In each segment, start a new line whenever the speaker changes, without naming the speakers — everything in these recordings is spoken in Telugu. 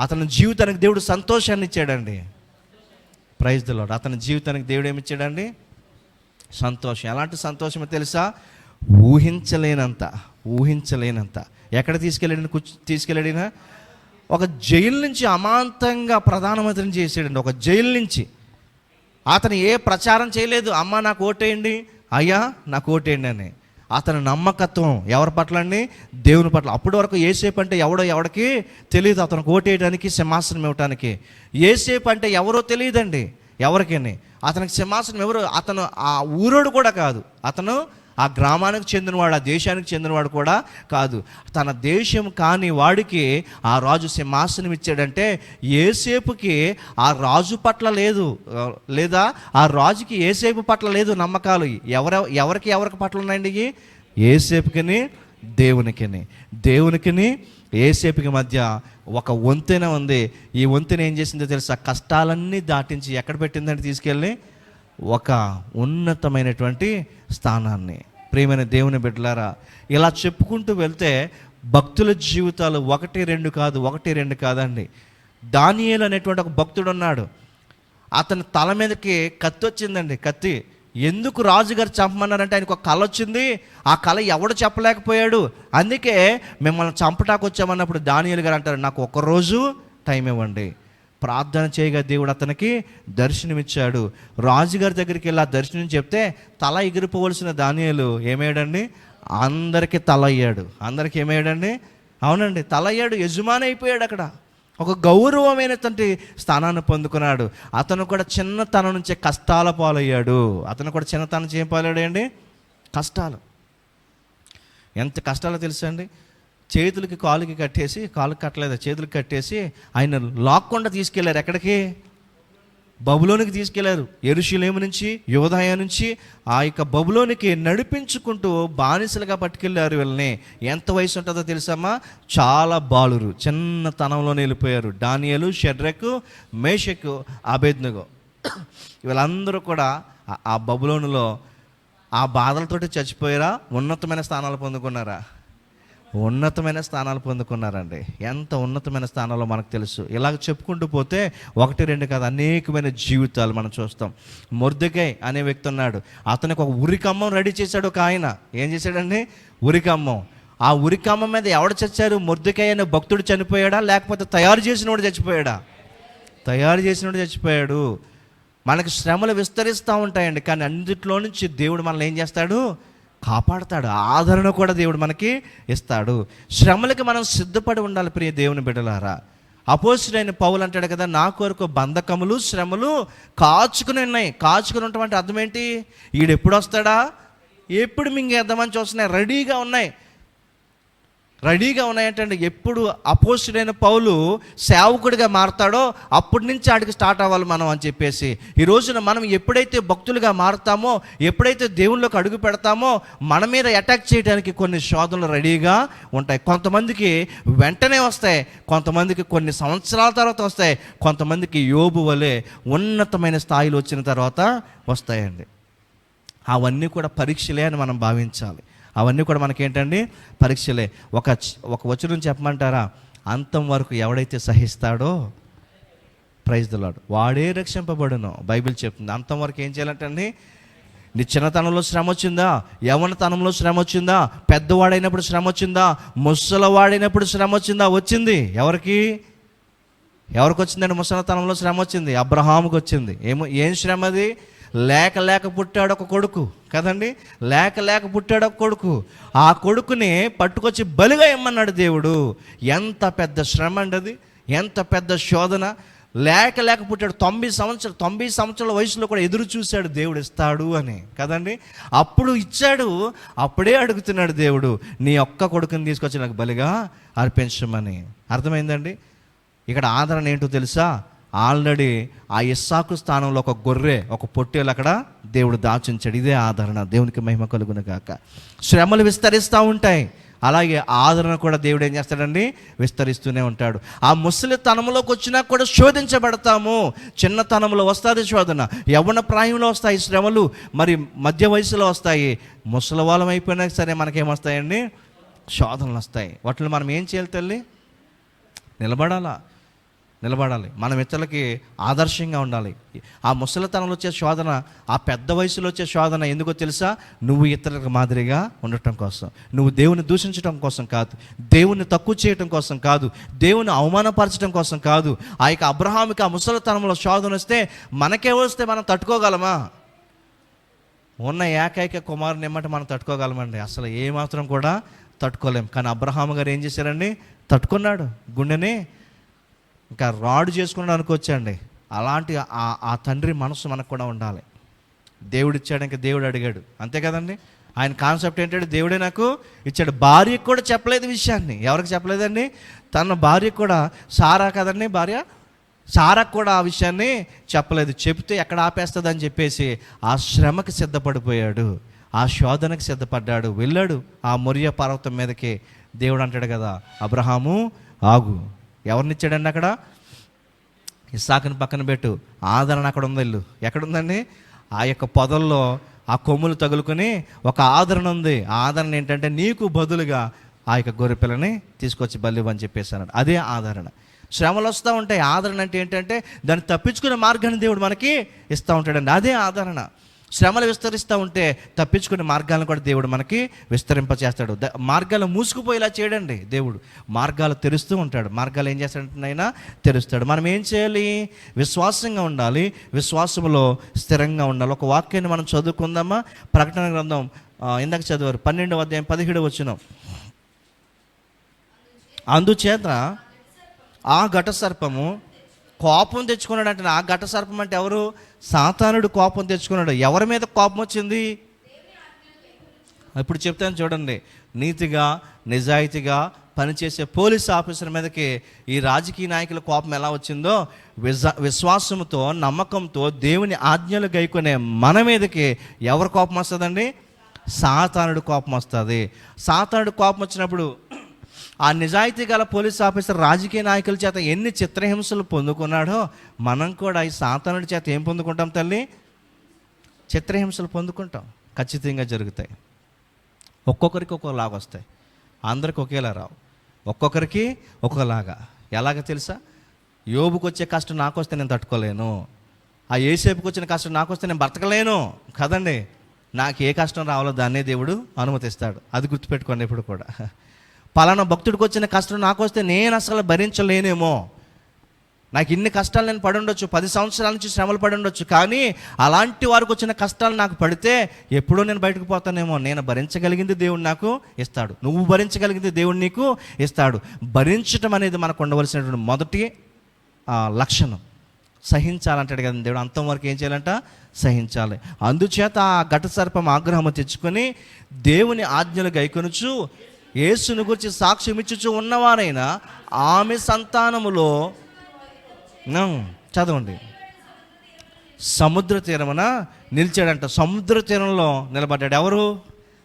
అతని జీవితానికి దేవుడు సంతోషాన్ని ఇచ్చాడండి. ప్రైజ్ ద అతని జీవితానికి దేవుడు ఏమి ఇచ్చాడండి సంతోషం. ఎలాంటి సంతోషమో తెలుసా? ఊహించలేనంత ఊహించలేనంత. ఎక్కడ తీసుకెళ్ళాడిన కూర్చు తీసుకెళ్ళాడినా ఒక జైలు నుంచి అమాంతంగా ప్రధానమంత్రిని చేసాడండి ఒక జైలు నుంచి. అతను ఏ ప్రచారం చేయలేదు. అమ్మ నాకు ఓటేయండి. అయ్యా నాకు ఓటేయండి అని. అతని నమ్మకత్వం ఎవరి పట్ల అండి? దేవుని పట్ల. అప్పటి వరకు ఏసేపు అంటే ఎవడో ఎవడికి తెలియదు అతనికి ఓటేయడానికి సింహాసనం ఇవ్వటానికి. ఏసేపు అంటే ఎవరో తెలియదండి ఎవరికని. అతనికి సింహాసనం ఎవరు? అతను ఆ ఊరోడు కూడా కాదు. అతను ఆ గ్రామానికి చెందినవాడు ఆ దేశానికి చెందినవాడు కూడా కాదు. తన దేశం కాని వాడికి ఆ రాజు సింహాసనం ఇచ్చాడంటే ఏసేపుకి ఆ రాజు పట్ల లేదు. లేదా ఆ రాజుకి ఏసేపు పట్ల లేదు నమ్మకాలు. ఎవర ఎవరికి ఎవరికి పట్ల ఉన్నాయండి ఏసేపుకిని దేవునికిని. దేవునికిని ఏసేపుకి మధ్య ఒక వంతెన ఉంది. ఈ వంతెన ఏం చేసిందో తెలుసా? కష్టాలన్నీ దాటించి ఎక్కడ పెట్టిందని తీసుకెళ్ళి? ఒక ఉన్నతమైనటువంటి స్థానాన్ని. ప్రియమైన దేవుని బిడ్డలారా ఇలా చెప్పుకుంటూ వెళ్తే భక్తుల జీవితాలు ఒకటి రెండు కాదు ఒకటి రెండు కాదండి. దానియేలు అనేటువంటి ఒక భక్తుడు ఉన్నాడు. అతని తల మీదకి కత్తి వచ్చిందండి కత్తి. ఎందుకు రాజుగారు చంపమన్నారంటే ఆయనకు ఒక కళ వచ్చింది. ఆ కళ ఎవడు చెప్పలేకపోయాడు. అందుకే మిమ్మల్ని చంపటాకు వచ్చామన్నప్పుడు దానియలు గారు అంటారు నాకు ఒక రోజు టైం ఇవ్వండి. ప్రార్థన చేయగా దేవుడు అతనికి దర్శనమిచ్చాడు. రాజుగారి దగ్గరికి వెళ్ళి ఆ దర్శనం చెప్తే తల ఎగిరిపోవలసిన దానియాలు ఏమయ్యాడండి? అందరికీ తల అయ్యాడు. అందరికీ ఏమయ్యాడండి? అవునండి తల అయ్యాడు యజమాని అయిపోయాడు అక్కడ. ఒక గౌరవమైనటువంటి స్థానాన్ని పొందుకున్నాడు. అతను కూడా చిన్నతనం నుంచే కష్టాల పాలయ్యాడు. అతను కూడా చిన్నతనం నుంచి అండి కష్టాలు. ఎంత కష్టాలో తెలుసండి అండి? చేతులకి కాలుకి కట్టేసి కాలుకి కట్టలేదు? చేతులకి కట్టేసి ఆయన లాక్కుండా తీసుకెళ్ళారు. ఎక్కడికి? బబులోనికి తీసుకెళ్ళారు. ఎరుషులేము నుంచి యోధాయ నుంచి. ఆ యొక్క బబులోనికి నడిపించుకుంటూ బానిసలుగా పట్టుకెళ్ళారు వీళ్ళని. ఎంత వయసు ఉంటుందో తెలుసమ్మా? చాలా బాలురు. చిన్నతనంలోనే వెళ్ళిపోయారు డానియలు షెడ్రకు మేషకు అభేద్నగో వీళ్ళందరూ కూడా ఆ- ఆ బబులోనులో ఆ బాధలతోటి చచ్చిపోయారా? ఉన్నతమైన స్థానాలు పొందుకున్నారా? ఉన్నతమైన స్థానాలు పొందుకున్నారండి. ఎంత ఉన్నతమైన స్థానాల్లో మనకు తెలుసు. ఇలాగ చెప్పుకుంటూ పోతే ఒకటి రెండు కాదు అనేకమైన జీవితాలు మనం చూస్తాం. మొర్దకై అనే వ్యక్తి ఉన్నాడు. అతనికి ఒక ఉరికమ్మం రెడీ చేశాడు ఒక ఆయన. ఏం చేశాడండి? ఉరికమ్మం ఆ ఉరికమ్మం మీద ఎవడు చచ్చారు? మొర్దుకై అనే భక్తుడు చనిపోయాడా? లేకపోతే తయారు చేసినవాడు చచ్చిపోయాడా? తయారు చేసినవాడు చచ్చిపోయాడు. మనకి శ్రమలు విస్తరిస్తూ ఉంటాయండి. కానీ అన్నిటిలో నుంచి దేవుడు మనల్ని ఏం చేస్తాడు? కాపాడతాడు. ఆదరణ కూడా దేవుడు మనకి ఇస్తాడు. శ్రమలకి మనం సిద్ధపడి ఉండాలి ప్రియ దేవుని బిడ్డలారా. అపోజిట్ పౌలు అంటాడు కదా నా కొరకు బంధకములు శ్రమలు కాచుకుని ఉన్నాయి. కాచుకుని ఉన్నటువంటి అర్థం ఏంటి? ఈడెప్పుడు వస్తాడా? ఎప్పుడు మింగేద్దామని చూస్తున్నాయి. రెడీగా ఉన్నాయి. రెడీగా ఉన్నాయంటే ఎప్పుడు అపోజిడైన పౌలు సేవకుడిగా మారతాడో అప్పటి నుంచి ఆడికి స్టార్ట్ అవ్వాలి మనం అని చెప్పేసి. ఈ రోజున మనం ఎప్పుడైతే భక్తులుగా మారుతామో ఎప్పుడైతే దేవుళ్ళకి అడుగు పెడతామో మన మీద అటాక్ చేయడానికి కొన్ని శోధనలు రెడీగా ఉంటాయి. కొంతమందికి వెంటనే వస్తాయి. కొంతమందికి కొన్ని సంవత్సరాల తర్వాత వస్తాయి. కొంతమందికి యోబు వలె ఉన్నతమైన స్థాయిలో వచ్చిన తర్వాత వస్తాయండి. అవన్నీ కూడా పరీక్షలే అని మనం భావించాలి. అవన్నీ కూడా మనకేంటండి? పరీక్షలే. ఒక ఒక వచనం చెప్పమంటారా? అంతం వరకు ఎవడైతే సహిస్తాడో ప్రైజ్ దిలాడు వాడే రక్షింపబడును. బైబిల్ చెప్తుంది. అంతం వరకు ఏం చేయాలంటండి? నీ చిన్నతనంలో శ్రమ వచ్చిందా యవనతనంలో శ్రమ వచ్చిందా పెద్దవాడైనప్పుడు శ్రమ వచ్చిందా ముసలవాడైనప్పుడు శ్రమ వచ్చిందా. వచ్చింది ఎవరికి? ఎవరికి వచ్చిందండి ముసలితనంలో శ్రమ వచ్చింది అబ్రహాముకి వచ్చింది ఏమో ఏం శ్రమ అది లేక లేక పుట్టాడు ఒక కొడుకు కదండి? లేక లేక పుట్టాడు ఒక కొడుకు. ఆ కొడుకుని పట్టుకొచ్చి బలిగా ఇమ్మన్నాడు దేవుడు. ఎంత పెద్ద శ్రమ అండి అది. ఎంత పెద్ద శోధన. లేక లేక పుట్టాడు. తొంభై సంవత్సరాలు తొంభై సంవత్సరాల వయసులో కూడా ఎదురు చూశాడు దేవుడు ఇస్తాడు అని. కదండి? అప్పుడు ఇచ్చాడు. అప్పుడే అడుగుతున్నాడు దేవుడు నీ ఒక్క కొడుకుని తీసుకొచ్చి నాకు బలిగా అర్పించమని. అర్థమైందండి? ఇక్కడ ఆదరణ ఏంటో తెలుసా? ఆల్రెడీ ఆ ఇస్సాకు స్థానంలో ఒక గొర్రె ఒక పొట్టేలు అక్కడ దేవుడు దాచుంచాడు. ఇదే ఆదరణ. దేవునికి మహిమ కలుగును గాక. శ్రమలు విస్తరిస్తూ ఉంటాయి. అలాగే ఆదరణ కూడా దేవుడు ఏం చేస్తాడండి? విస్తరిస్తూనే ఉంటాడు. ఆ ముసలితనంలోకి వచ్చినా కూడా శోధించబడతాము. చిన్నతనంలో వస్తుంది శోధన. యవ్వన ప్రాయంలో వస్తాయి శ్రమలు మరి మధ్య వయసులో వస్తాయి. ముసలివాళ్ళం అయిపోయినా సరే మనకేమొస్తాయండి శోధనలు వస్తాయి. వాటిని మనం ఏం చేయాలి తల్లి? నిలబడాలా? నిలబడాలి. మనం ఇతరులకి ఆదర్శంగా ఉండాలి. ఆ ముసలితనంలో వచ్చే శోధన ఆ పెద్ద వయసులో వచ్చే శోధన ఎందుకో తెలుసా? నువ్వు ఇతరులకు మాదిరిగా ఉండటం కోసం. నువ్వు దేవుని దూషించడం కోసం కాదు. దేవుని తక్కువ చేయటం కోసం కాదు. దేవుని అవమానపరచడం కోసం కాదు. ఆ యొక్క అబ్రహామికి ఆ ముసలితనంలో శోధన వస్తే మనకే వస్తే మనం తట్టుకోగలమా? ఉన్న ఏకైక కుమారుని ఏమంటే మనం తట్టుకోగలమండి. అసలు ఏమాత్రం కూడా తట్టుకోలేం. కానీ అబ్రహాం గారు ఏం చేశారండి? తట్టుకున్నాడు. గుండెని ఇంకా రాడు చేసుకున్నాడు అనుకోవచ్చండి. అలాంటి ఆ ఆ తండ్రి మనసు మనకు కూడా ఉండాలి. దేవుడు ఇచ్చాడు ఇంకా దేవుడు అడిగాడు. అంతే కదండి? ఆయన కాన్సెప్ట్ ఏంటంటే దేవుడే నాకు ఇచ్చాడు. భార్యకు కూడా చెప్పలేదు విషయాన్ని. ఎవరికి చెప్పలేదండి? తన భార్యకు కూడా సారా కదండి భార్య? సారాకు కూడా ఆ విషయాన్ని చెప్పలేదు. చెప్తే ఎక్కడ ఆపేస్తుంది అని చెప్పేసి ఆ శ్రమకి సిద్ధపడిపోయాడు. ఆ శోధనకి సిద్ధపడ్డాడు. వెళ్ళాడు ఆ మొరియ పర్వతం మీదకి. దేవుడు అంటాడు కదా అబ్రహాము ఆగు. ఎవరినిచ్చాడండి అక్కడ? ఇసాకుని పక్కన పెట్టు. ఆదరణ అక్కడ ఉంది ఇల్లు ఎక్కడుందండి? ఆ యొక్క పొదల్లో ఆ కొమ్ములు తగులుకొని ఒక ఆదరణ ఉంది. ఆ ఆదరణ ఏంటంటే నీకు బదులుగా ఆ యొక్క గొర్రె పిల్లని తీసుకొచ్చి బలివ్వని చెప్పేశాను అదే ఆదరణ. శ్రమలు వస్తూ ఉంటాయి. ఆదరణ అంటే ఏంటంటే దాన్ని తప్పించుకునే మార్గాన్ని దేవుడు మనకి ఇస్తూ ఉంటాడండి. అదే ఆదరణ. శ్రమలు విస్తరిస్తూ ఉంటే తప్పించుకునే మార్గాలను కూడా దేవుడు మనకి విస్తరింపచేస్తాడు. ద- మార్గాలు మూసుకుపోయేలా చేయడండి దేవుడు. మార్గాలు తెరుస్తూ ఉంటాడు. మార్గాలు ఏం చేస్తాడంటే తెరుస్తాడు. మనం ఏం చేయాలి? విశ్వాసంగా ఉండాలి. విశ్వాసంలో స్థిరంగా ఉండాలి. ఒక వాక్యాన్ని మనం చదువుకుందామా? ప్రకటన గ్రంథం ఇందాక చదివారు. పన్నెండవ అధ్యాయం పదిహేడు వచ్చిన అందుచేత ఆ ఘట సర్పము కోపం తెచ్చుకున్నాడు అంటే ఆ ఘట సర్పం అంటే ఎవరు? సాతానుడు కోపం తెచ్చుకున్నాడు. ఎవరి మీద కోపం వచ్చింది? ఇప్పుడు చెప్తాను చూడండి. నీతిగా నిజాయితీగా పనిచేసే పోలీస్ ఆఫీసర్ మీదకి ఈ రాజకీయ నాయకుల కోపం ఎలా వచ్చిందో విజ విశ్వాసంతో నమ్మకంతో దేవుని ఆజ్ఞలు గైకొనే మన మీదకి ఎవరు కోపం వస్తుందండి? సాతానుడు కోపం వస్తుంది. సాతానుడు కోపం వచ్చినప్పుడు ఆ నిజాయితీ గల పోలీస్ ఆఫీసర్ రాజకీయ నాయకుల చేత ఎన్ని చిత్రహింసలు పొందుకున్నాడో మనం కూడా ఈ సాతానుడి చేత ఏం పొందుకుంటాం తల్లి? చిత్రహింసలు పొందుకుంటాం. ఖచ్చితంగా జరుగుతాయి. ఒక్కొక్కరికి ఒక్కోలాగా వస్తాయి. అందరికి ఒకేలా రావు. ఒక్కొక్కరికి ఒక్కోలాగా ఎలాగ తెలుసా? యోబుకు వచ్చే కష్టం నాకు వస్తే నేను తట్టుకోలేను. ఆ ఏసేపుకి వచ్చిన కష్టం నాకు వస్తే నేను బ్రతకలేను కదండి? నాకు ఏ కష్టం రావాలో దాన్నే దేవుడు అనుమతిస్తాడు. అది గుర్తుపెట్టుకోండి ఇప్పుడు కూడా. పలానా భక్తుడికి వచ్చిన కష్టం నాకు వస్తే నేను అసలు భరించలేనేమో. నాకు ఇన్ని కష్టాలు నేను పడి ఉండొచ్చు పది సంవత్సరాల నుంచి శ్రమలు పడి ఉండొచ్చు కానీ అలాంటి వారికి వచ్చిన కష్టాలు నాకు పడితే ఎప్పుడో నేను బయటకు పోతానేమో. నేను భరించగలిగింది దేవుడు నాకు ఇస్తాడు. నువ్వు భరించగలిగింది దేవుడు నీకు ఇస్తాడు. భరించటం అనేది మనకు ఉండవలసినటువంటి మొదటి లక్షణం. సహించాలంటాడు కదా దేవుడు. అంతం వరకు ఏం చేయాలంట? సహించాలి. అందుచేత ఆ ఘట సర్పం ఆగ్రహం తెచ్చుకొని దేవుని ఆజ్ఞలు గైకొనుచు యేసును గురించి సాక్ష్యం ఇచ్చుచు ఉన్నవారైనా ఆమె సంతానములో చదవండి. సముద్ర తీరమున నిలిచాడంట. సముద్ర తీరంలో నిలబడ్డాడు. ఎవరు?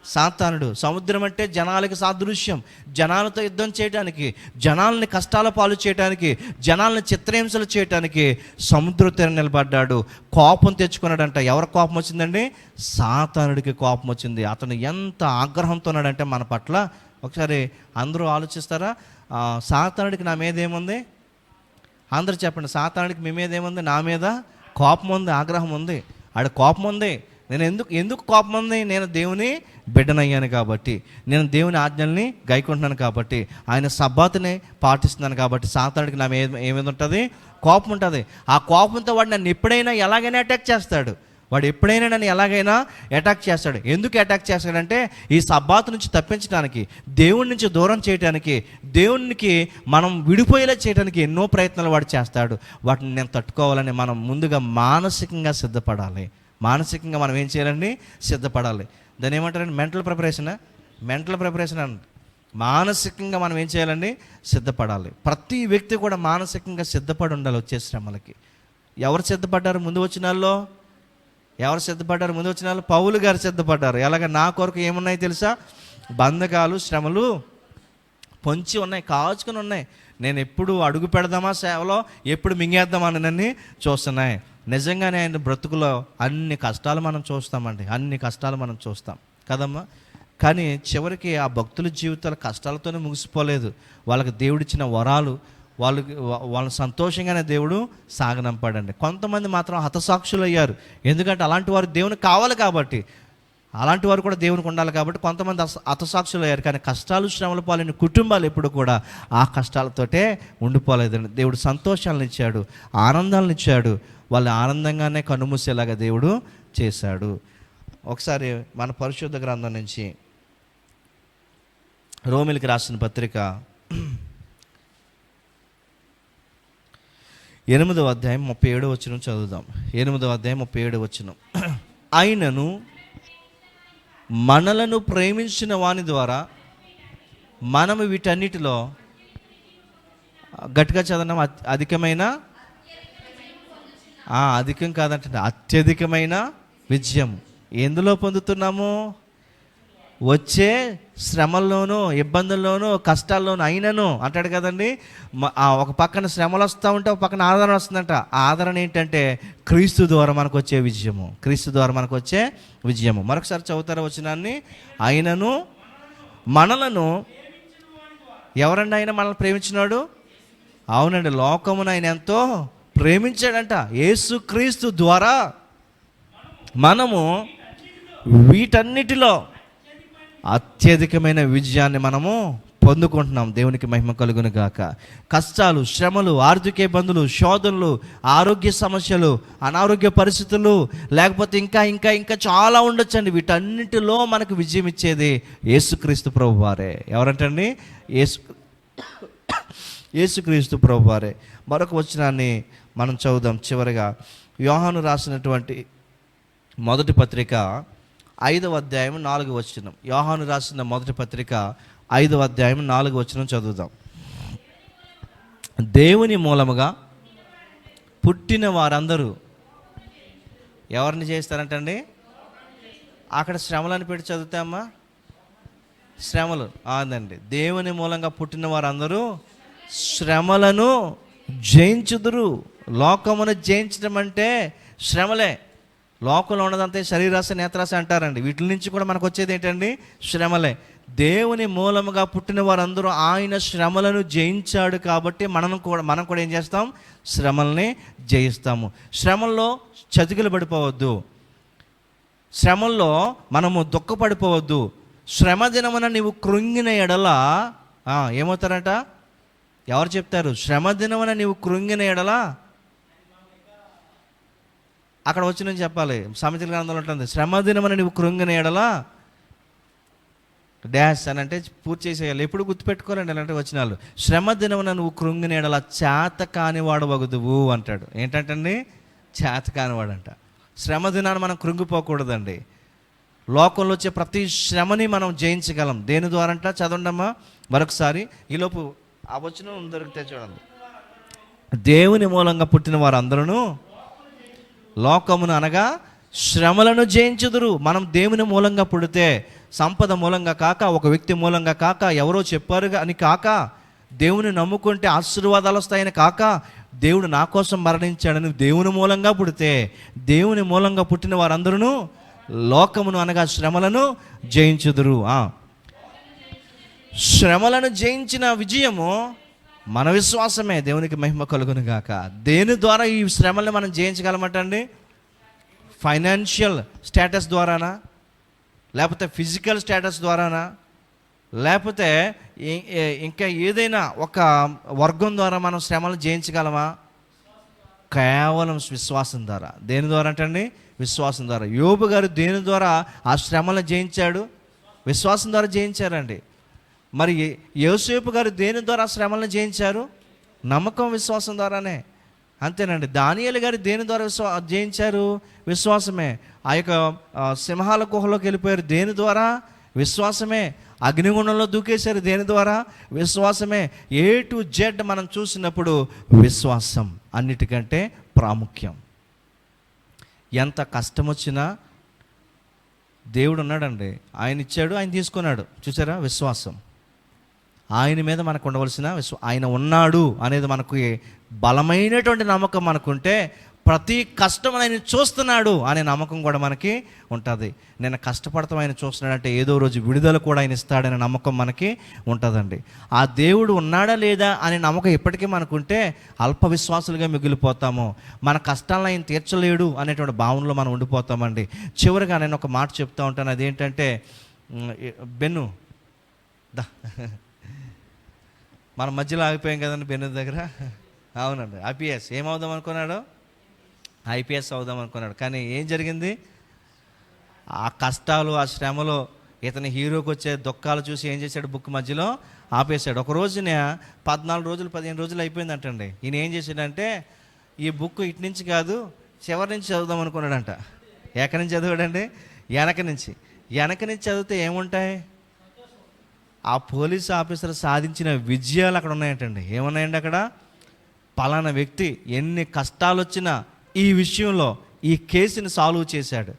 సాతానుడు. సముద్రం అంటే జనాలకి సాదృశ్యం. జనాలతో యుద్ధం చేయడానికి జనాల్ని కష్టాల పాలు చేయడానికి జనాల్ని చిత్రహింసలు చేయడానికి సముద్ర తీరం నిలబడ్డాడు. కోపం తెచ్చుకున్నాడంట. ఎవరి కోపం వచ్చిందండి? సాతానుడికి కోపం వచ్చింది. అతను ఎంత ఆగ్రహంతో ఉన్నాడంటే మన పట్ల ఒకసారి అందరూ ఆలోచిస్తారా? సాతానుడికి నా మీద ఏముంది? అందరూ చెప్పండి సాతానుడికి మీ మీద ఏముంది? నా మీద కోపం ఉంది ఆగ్రహం ఉంది. ఆడ కోపం ఉంది. నేను ఎందుకు ఎందుకు కోపం ఉంది? నేను దేవుని బిడ్డనయ్యాను కాబట్టి నేను దేవుని ఆజ్ఞల్ని గైకుంటున్నాను కాబట్టి ఆయన సబ్బాతుని పాటిస్తున్నాను కాబట్టి సాతానుడికి నా మీద ఏమేది ఉంటుంది? కోపం ఉంటుంది. ఆ కోపంతో వాడు నన్ను ఎప్పుడైనా ఎలాగైనా అటాక్ చేస్తాడు. వాడు ఎప్పుడైనా నన్ను ఎలాగైనా అటాక్ చేస్తాడు. ఎందుకు అటాక్ చేస్తాడంటే ఈ సబ్బాత్ నుంచి తప్పించడానికి దేవుడి నుంచి దూరం చేయడానికి దేవునికి మనం విడిపోయేలా చేయడానికి ఎన్నో ప్రయత్నాలు వాడు చేస్తాడు. వాటిని నేను తట్టుకోవాలని మనం ముందుగా మానసికంగా సిద్ధపడాలి. మానసికంగా మనం ఏం చేయాలండి? సిద్ధపడాలి. దాన్ని ఏమంటారండి? మెంటల్ ప్రిపరేషన్ మెంటల్ ప్రిపరేషన్ అండి మానసికంగా మనం ఏం చేయాలండి? సిద్ధపడాలి. ప్రతి వ్యక్తి కూడా మానసికంగా సిద్ధపడి ఉండాలి వచ్చే శ్రమలకి. ఎవరు సిద్ధపడ్డారు ముందు వచ్చిన ఎవరు సిద్ధపడ్డారు? ముందు వచ్చిన వాళ్ళు పౌలు గారు సిద్ధపడ్డారు. ఎలాగ నా కొరకు ఏమున్నాయి తెలుసా? బంధకాలు శ్రమలు పొంచి ఉన్నాయి కాచుకుని ఉన్నాయి. నేను ఎప్పుడు అడుగు పెడదామా సేవలో? ఎప్పుడు మింగేద్దామా అని నన్ను చూస్తున్నాయి. నిజంగానే ఆయన బ్రతుకులో అన్ని కష్టాలు మనం చూస్తామండి. అన్ని కష్టాలు మనం చూస్తాం. కదమ్మా? కానీ చివరికి ఆ భక్తుల జీవితాలు కష్టాలతోనే ముగిసిపోలేదు. వాళ్ళకి దేవుడిచ్చిన వరాలు వాళ్ళు వాళ్ళని సంతోషంగానే దేవుడు సాగనంపాడండి. కొంతమంది మాత్రం హతసాక్షులు అయ్యారు ఎందుకంటే అలాంటి వారు దేవుని కావాలి కాబట్టి. అలాంటి వారు కూడా దేవునికి ఉండాలి కాబట్టి కొంతమంది అస- హతసాక్షులు అయ్యారు కానీ కష్టాలు శ్రమలు పాలైన కుటుంబాలు ఎప్పుడు కూడా ఆ కష్టాలతోటే ఉండిపోలేదండి. దేవుడు సంతోషాలను ఇచ్చాడు ఆనందాలను ఇచ్చాడు. వాళ్ళు ఆనందంగానే కనుమూసేలాగా దేవుడు చేశాడు. ఒకసారి మన పరిశుద్ధ గ్రంథం నుంచి రోమిలికి రాసిన పత్రిక ఎనిమిదవ అధ్యాయం ముప్పై ఏడు వచ్చిన చదువుదాం. ఎనిమిదవ అధ్యాయం ముప్పై ఏడు వచ్చిన ఆయనను మనలను ప్రేమించిన వాని ద్వారా మనము వీటన్నిటిలో గట్టిగా చదవడం అధికమైన అధికం కాదంటే అత్యధికమైన విజయం ఎందులో పొందుతున్నాము? వచ్చే శ్రమల్లోనూ ఇబ్బందుల్లోనూ కష్టాల్లోనూ అయినను అంటాడు కదండి. మ- ఆ ఒక పక్కన శ్రమలు వస్తూ ఉంటే ఒక పక్కన ఆదరణ వస్తుందంట. ఆ ఆదరణ ఏంటంటే క్రీస్తు ద్వారా మనకు వచ్చే విజయము. క్రీస్తు ద్వారా మనకు వచ్చే విజయము. మరొకసారి చదువుతారా వచ్చినాన్ని అయినను మనలను ఎవరండి ఆయన మనల్ని ప్రేమించినాడు? అవునండి లోకమును ఆయన ఎంతో ప్రేమించాడంట. యేసు క్రీస్తు ద్వారా మనము వీటన్నిటిలో అత్యధికమైన విజయాన్ని మనము పొందుకుంటున్నాం. దేవునికి మహిమ కలుగును గాక. కష్టాలు శ్రమలు ఆర్థిక ఇబ్బందులు శోధనలు ఆరోగ్య సమస్యలు అనారోగ్య పరిస్థితులు లేకపోతే ఇంకా ఇంకా ఇంకా చాలా ఉండొచ్చండి. వీటన్నిటిలో మనకు విజయం ఇచ్చేది యేసుక్రీస్తు ప్రభు వారే ఎవరంటండి? యేసు యేసుక్రీస్తు ప్రభు వారే మరొక వచనాన్ని మనం చదువుదాం. చివరిగా యోహాను రాసినటువంటి మొదటి పత్రిక ఐదవ అధ్యాయం నాలుగు వచనం. యోహాను రాసిన మొదటి పత్రిక ఐదవ అధ్యాయం నాలుగు వచనం చదువుదాం. దేవుని మూలముగా పుట్టిన వారందరూ ఎవరిని చేస్తారంటండి? అక్కడ శ్రమలను పెట్టి చదువుతామా శ్రమలు. ఆదండి దేవుని మూలంగా పుట్టిన వారందరూ శ్రమలను జయించుదురు. లోకమును జయించడం అంటే శ్రమలే. లోకంలో ఉన్నదంతా శరీరాశ నేత్రాశ అంటారండి. వీటి నుంచి కూడా మనకు వచ్చేది ఏంటండి? శ్రమలే. దేవుని మూలముగా పుట్టిన వారందరూ ఆయన శ్రమలను జయించాడు కాబట్టి మనం కూడా మనం కూడా ఏం చేస్తాం? శ్రమల్ని జయిస్తాము. శ్రమల్లో చతికిలు పడిపోవద్దు. శ్రమల్లో మనము దుఃఖపడిపోవద్దు. శ్రమ దినమున నీవు కృంగిన ఎడల ఏమవుతారట? ఎవరు చెప్తారు? శ్రమ దినమున నీవు కృంగిన ఎడల అక్కడ వచ్చి నేను చెప్పాలి. సామెతల గ్రంథంలో ఉంటుంది శ్రమదినమని నువ్వు నీవు కృంగిన ఎడల డాష్ అని అంటే పూర్తి చేసేయాలి. ఎప్పుడు గుర్తుపెట్టుకోరండి అలాంటి వచ్చినాలు శ్రమ దినమున నువ్వు కృంగిన చేత కానివాడు వగదువు అంటాడు. ఏంటంటండి? చేత కానివాడంట శ్రమ దినాన్ని మనం కృంగిపోకూడదండి. లోకంలో వచ్చే ప్రతి శ్రమని మనం జయించగలం. దేని ద్వారా అంట చదవండమ్మా. మరొకసారి ఈలోపు ఆ వచ్చిన దొరికితే చూడండి. దేవుని మూలంగా పుట్టిన వారందరూ లోకమును అనగా శ్రమలను జయించుదురు. మనం దేవుని మూలంగా పుడితే సంపద మూలంగా కాక ఒక వ్యక్తి మూలంగా కాక ఎవరో చెప్పారు అని కాక దేవుని నమ్ముకుంటే ఆశీర్వాదాలు వస్తాయని కాక దేవుడు నా కోసం మరణించాడని దేవుని మూలంగా పుడితే దేవుని మూలంగా పుట్టిన వారందరూ లోకమును అనగా శ్రమలను జయించుదురు. శ్రమలను జయించిన విజయము మన విశ్వాసమే దేవునికి మహిమ కలుగును గాక. దేని ద్వారా ఈ శ్రమల్ని మనం జయించగలమటండి? Financial status ద్వారానా? లేకపోతే ఫిజికల్ స్టేటస్ ద్వారానా? లేకపోతే ఇంకా ఏదైనా ఒక వర్గం ద్వారా మనం శ్రమలు జయించగలమా? కేవలం విశ్వాసం ద్వారా. దేని ద్వారా అంటండి? విశ్వాసం ద్వారా. యోబు గారు దేని ద్వారా ఆ శ్రమలను జయించాడు? విశ్వాసం ద్వారా జయించారండి. మరి యోసేపు గారు దేని ద్వారా శ్రమలను జయించారు? నమ్మకం విశ్వాసం ద్వారానే. అంతేనండి. దానియలు గారు దేని ద్వారా విశ్వా జయించారు? విశ్వాసమే. ఆ యొక్క సింహాల గుహలోకి వెళ్ళిపోయారు. దేని ద్వారా? విశ్వాసమే. అగ్నిగుణంలో దూకేశారు. దేని ద్వారా? విశ్వాసమే. ఏ టు జెడ్ మనం చూసినప్పుడు విశ్వాసం అన్నిటికంటే ప్రాముఖ్యం. ఎంత కష్టం వచ్చినా దేవుడు ఉన్నాడండి ఆయన ఇచ్చాడు ఆయన తీసుకున్నాడు. చూసారా? విశ్వాసం. ఆయన మీద మనకు ఉండవలసిన విశ్వ ఆయన ఉన్నాడు అనేది మనకు బలమైనటువంటి నమ్మకం మనకుంటే ప్రతి కష్టం ఆయన చూస్తున్నాడు అనే నమ్మకం కూడా మనకి ఉంటుంది. నేను కష్టపడతాం ఆయన చూస్తున్నాడంటే ఏదో రోజు విడుదల కూడా ఆయన ఇస్తాడనే నమ్మకం మనకి ఉంటుందండి. ఆ దేవుడు ఉన్నాడా లేదా అనే నమ్మకం ఎప్పటికీ మనకుంటే అల్ప విశ్వాసులుగా మిగిలిపోతాము. మన కష్టాలను ఆయన తీర్చలేడు అనేటువంటి భావనలో మనం ఉండిపోతామండి. చివరిగా నేను ఒక మాట చెప్తా ఉంటాను. అదేంటంటే బెన్ను దా. మన మధ్యలో ఆగిపోయాం కదండి బెన్ను దగ్గర. అవునండి. ఐపీఎస్. ఏమవుదాం అనుకున్నాడు? ఐపీఎస్ అవుదాం అనుకున్నాడు. కానీ ఏం జరిగింది? ఆ కష్టాలు ఆ శ్రమలో ఇతని హీరోకి వచ్చే దుఃఖాలు చూసి ఏం చేశాడు బుక్ మధ్యలో? ఆపేశాడు. ఒక రోజున పద్నాలుగు రోజులు పదిహేను రోజులు అయిపోయిందంటండి. ఈయన ఏం చేశాడంటే ఈ బుక్ ఇటు నుంచి కాదు చివరి నుంచి చదువుదాం అనుకున్నాడంట. ఎక్కడి నుంచి చదివాడండి? వెనక నుంచి. వెనక నుంచి చదివితే ఏముంటాయి? ఆ పోలీస్ ఆఫీసర్ సాధించిన విజయాలు అక్కడ ఉన్నాయంటండి. ఏమన్నాయండి అక్కడ? పలానా వ్యక్తి ఎన్ని కష్టాలు వచ్చినా ఈ విషయంలో ఈ కేసుని సాల్వ్ చేశాడు.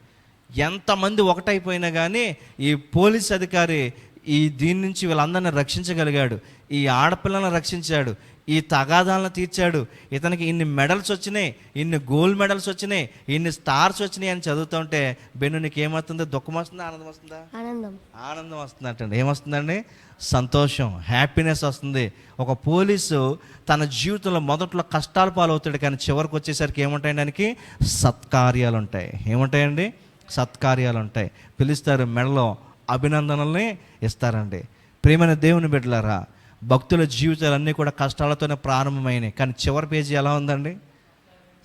ఎంతమంది ఒకటైపోయినా కానీ ఈ పోలీస్ అధికారి ఈ దీని నుంచి వీళ్ళందరిని రక్షించగలిగాడు. ఈ ఆడపిల్లలను రక్షించాడు. ఈ తగాదాలను తీర్చాడు. ఇతనికి ఇన్ని మెడల్స్ వచ్చినాయి ఇన్ని గోల్డ్ మెడల్స్ వచ్చినాయి ఇన్ని స్టార్స్ వచ్చినాయి అని చదువుతుంటే బెన్ను నీకు ఏమవుతుంది దుఃఖం వస్తుందా? ఆనందం వస్తుందా?
ఆనందం.
ఆనందం వస్తుందంటండి ఏమొస్తుందండి? సంతోషం హ్యాపీనెస్ వస్తుంది. ఒక పోలీసు తన జీవితంలో మొదట్లో కష్టాల పాలవుతాడు కానీ చివరికి వచ్చేసరికి ఏముంటాయండి దానికి? సత్కార్యాలు ఉంటాయి ఏముంటాయండి? సత్కార్యాలు ఉంటాయి పిలుస్తారు మెడలో అభినందనల్ని ఇస్తారండి. ప్రేమైన దేవుని బిడ్డలారా భక్తుల జీవితాలన్నీ కూడా కష్టాలతోనే ప్రారంభమైనాయి. కానీ చివరి పేజీ ఎలా ఉందండి?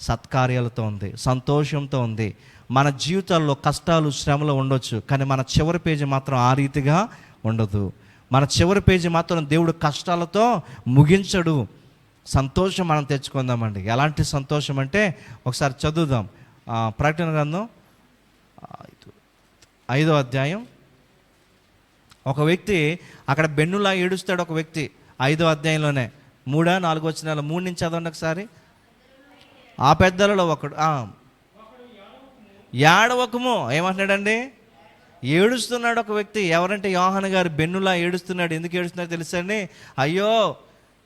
సత్కార్యాలతో ఉంది సంతోషంతో ఉంది. మన జీవితాల్లో కష్టాలు శ్రమలు ఉండొచ్చు కానీ మన చివరి పేజీ మాత్రం ఆ రీతిగా ఉండదు. మన చివరి పేజీ మాత్రం దేవుడు కష్టాలతో ముగించడు. సంతోషం మనం తెచ్చుకుందామండి. ఎలాంటి సంతోషం అంటే ఒకసారి చదువుదాం. ప్రకటన గ్రంథం ఐదో అధ్యాయం. ఒక వ్యక్తి అక్కడ బెన్నులా ఏడుస్తాడు ఒక వ్యక్తి. ఐదో అధ్యాయంలోనే. మూడా నాలుగో వచ్చిన మూడు నుంచి చదవండి ఒకసారి. ఆ పెద్దలలో ఒకడు ఆ. ఏడవకము ఏమంటున్నాడండి? ఏడుస్తున్నాడు ఒక వ్యక్తి. ఎవరంటే యోహన్ గారు బెన్నులా ఏడుస్తున్నాడు. ఎందుకు ఏడుస్తున్నాడు తెలుసండి అయ్యో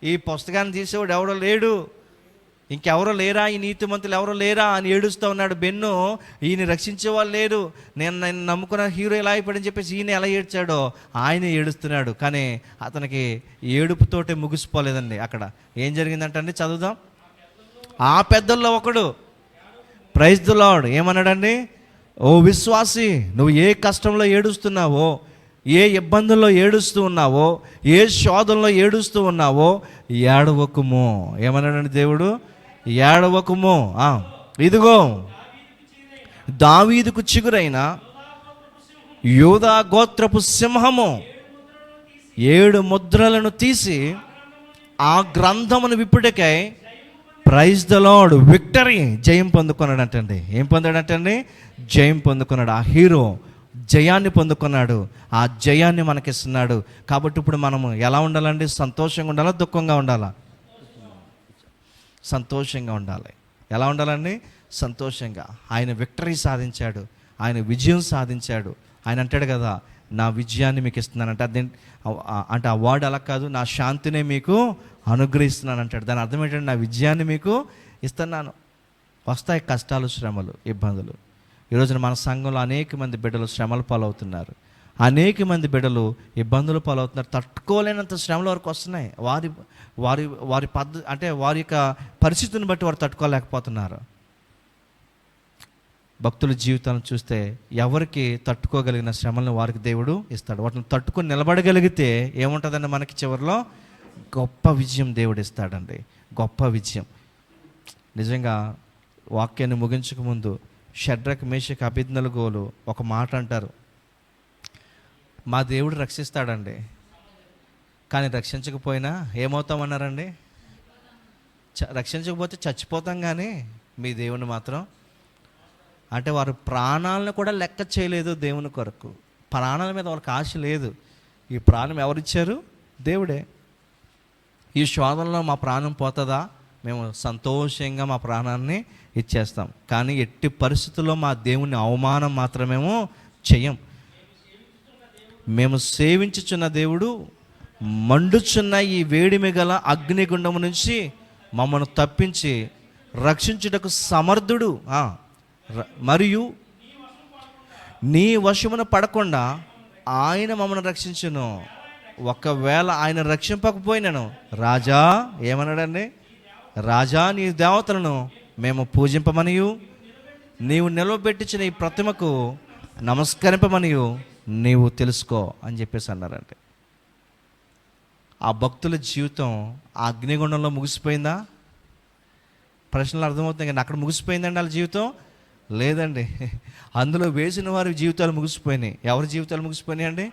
ఈ పుస్తకాన్ని తీసేవాడు ఎవడో లేడు. ఇంకెవరో లేరా ఈ నీతిమంతులు? ఎవరో లేరా అని ఏడుస్తూ ఉన్నాడు బెన్ను. ఈయన రక్షించే వాళ్ళు లేరు. నేను నేను నమ్ముకున్న హీరో ఎలా అయిపోయాడని చెప్పేసి ఈయన ఎలా ఏడ్చాడో ఆయన ఏడుస్తున్నాడు. కానీ అతనికి ఏడుపుతోటే ముగిసిపోలేదండి అక్కడ. ఏం జరిగిందంటే చదువుదాం. ఆ పెద్దల్లో ఒకడు. Praise the ఏమన్నాడండి? ఓ విశ్వాసి నువ్వు ఏ కష్టంలో ఏడుస్తున్నావో ఏ ఇబ్బందుల్లో ఏడుస్తూ ఉన్నావో ఏ శోధంలో ఏడుస్తూ ఉన్నావో ఏడవకుము. ఏమన్నాడండి దేవుడు? ఏడవకుము. ఆ, ఇదిగో దావీదుకు చిగురైన యూదా గోత్రపు సింహము ఏడు ముద్రలను తీసి ఆ గ్రంథమును విప్పుడికై ప్రైజ్ ద లార్డ్ విక్టరీ జయం పొందుకున్నాడంటండి ఏం పొందాడంటండి? జయం పొందుకున్నాడు. ఆ హీరో జయాన్ని పొందుకున్నాడు. ఆ జయాన్ని మనకిస్తున్నాడు. కాబట్టి ఇప్పుడు మనము ఎలా ఉండాలండి? సంతోషంగా ఉండాలా? దుఃఖంగా ఉండాలా? సంతోషంగా ఉండాలి. ఎలా ఉండాలండి? సంతోషంగా. ఆయన విక్టరీ సాధించాడు. ఆయన విజయం సాధించాడు. ఆయన అంటాడు కదా నా విజయాన్ని మీకు ఇస్తున్నానంటే అదే అంటే ఆ వర్డ్ అలా కాదు. నా శాంతినే మీకు అనుగ్రహిస్తున్నాను అంటాడు దాని అర్థం ఏంటంటే నా విజయాన్ని మీకు ఇస్తున్నాను. వస్తాయి కష్టాలు శ్రమలు ఇబ్బందులు. ఈరోజున మన సంఘంలో అనేక మంది బిడ్డలు శ్రమల పాలవుతున్నారు. అనేక మంది బిడ్డలు ఇబ్బందులు పాలవుతున్నారు. తట్టుకోలేనంత శ్రమల వరకు వస్తున్నాయి. వారి వారి వారి పద్ధ అంటే వారి యొక్క పరిస్థితిని బట్టి వారు తట్టుకోలేకపోతున్నారు. భక్తుల జీవితాలను చూస్తే ఎవరికి తట్టుకోగలిగిన శ్రమలను వారికి దేవుడు ఇస్తాడు. వాటిని తట్టుకొని నిలబడగలిగితే ఏముంటుందండి మనకి చివరిలో? గొప్ప విజయం దేవుడు ఇస్తాడండి. గొప్ప విజయం. నిజంగా వాక్యాన్ని ముగించకముందు షడ్రక్ మేషక్ అభిజ్ఞలు గోలు ఒక మాట అంటారు. మా దేవుడు రక్షిస్తాడండి. కానీ రక్షించకపోయినా ఏమవుతామన్నారండి? చ రక్షించకపోతే చచ్చిపోతాం కానీ మీ దేవుని మాత్రం. అంటే వారు ప్రాణాలను కూడా లెక్క చేయలేదు దేవుని కొరకు. ప్రాణాల మీద వాళ్ళకి ఆశ లేదు. ఈ ప్రాణం ఎవరిచ్చారు? దేవుడే. ఈ శోధనలో మా ప్రాణం పోతుందా? మేము సంతోషంగా మా ప్రాణాన్ని ఇచ్చేస్తాం. కానీ ఎట్టి పరిస్థితుల్లో మా దేవుని అవమానం మాత్రమేమో చెయ్యం. మేము సేవించుచున్న దేవుడు మండుచున్న ఈ వేడిమి గల అగ్నిగుండము నుంచి మమ్మల్ని తప్పించి రక్షించుటకు సమర్థుడు మరియు నీ వశమున పడకుండా ఆయన మమ్మల్ని రక్షించును. ఒకవేళ ఆయన రక్షింపకపోయినాను రాజా ఏమన్నాడండి? రాజా నీ దేవతలను మేము పూజింపమనియు నీవు నిలవబెట్టించిన ఈ ప్రతిమకు నమస్కరింపమనియు నీవు తెలుసుకో అని చెప్పేసి అన్నారంటే. ఆ భక్తుల జీవితం ఆ అగ్నిగుండంలో ముగిసిపోయిందా? ప్రశ్నలు అర్థమవుతుంది కానీ అక్కడ ముగిసిపోయిందండి వాళ్ళ జీవితం? లేదండి. అందులో వేసిన వారి జీవితాలు ముగిసిపోయినాయి. ఎవరి జీవితాలు ముగిసిపోయినాయి అండి?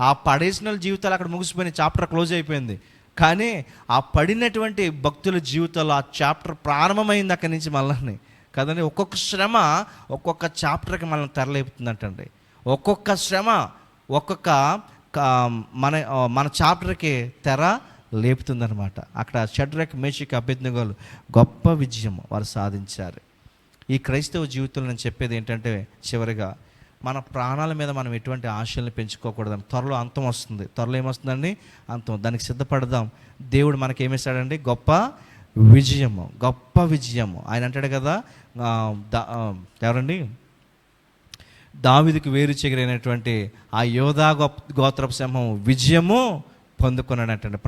ఆ పడేసిన జీవితాలు అక్కడ ముగిసిపోయినాయి. చాప్టర్ క్లోజ్ అయిపోయింది. కానీ ఆ పడినటువంటి భక్తుల జీవితాలు ఆ చాప్టర్ ప్రారంభమైంది అక్కడి నుంచి మళ్ళీ కదండి? ఒక్కొక్క శ్రమ ఒక్కొక్క చాప్టర్కి మనల్ని తెరలేపుతుందంటండి. ఒక్కొక్క శ్రమ ఒక్కొక్క మన మన చాప్టర్కి తెర లేపుతుందనమాట అక్కడ షడ్రక్ మేషిక్ అభ్యర్థిగోలు గొప్ప విజయం వారు సాధించారు. ఈ క్రైస్తవ జీవితంలో నేను చెప్పేది ఏంటంటే చివరిగా మన ప్రాణాల మీద మనం ఎటువంటి ఆశల్ని పెంచుకోకూడదు. త్వరలో అంతం వస్తుంది. త్వరలో ఏమొస్తుందండి? అంతం. దానికి సిద్ధపడదాం. దేవుడు మనకి ఏమిస్తాడండి గొప్ప విజయము గొప్ప విజయము. ఆయన అంటాడు కదా దా- ఎవరండి? దావిదికి వేరు చెగిరైనటువంటి ఆ యోధా గోత్రపు సింహం విజయము పొందుకున్నాడంటే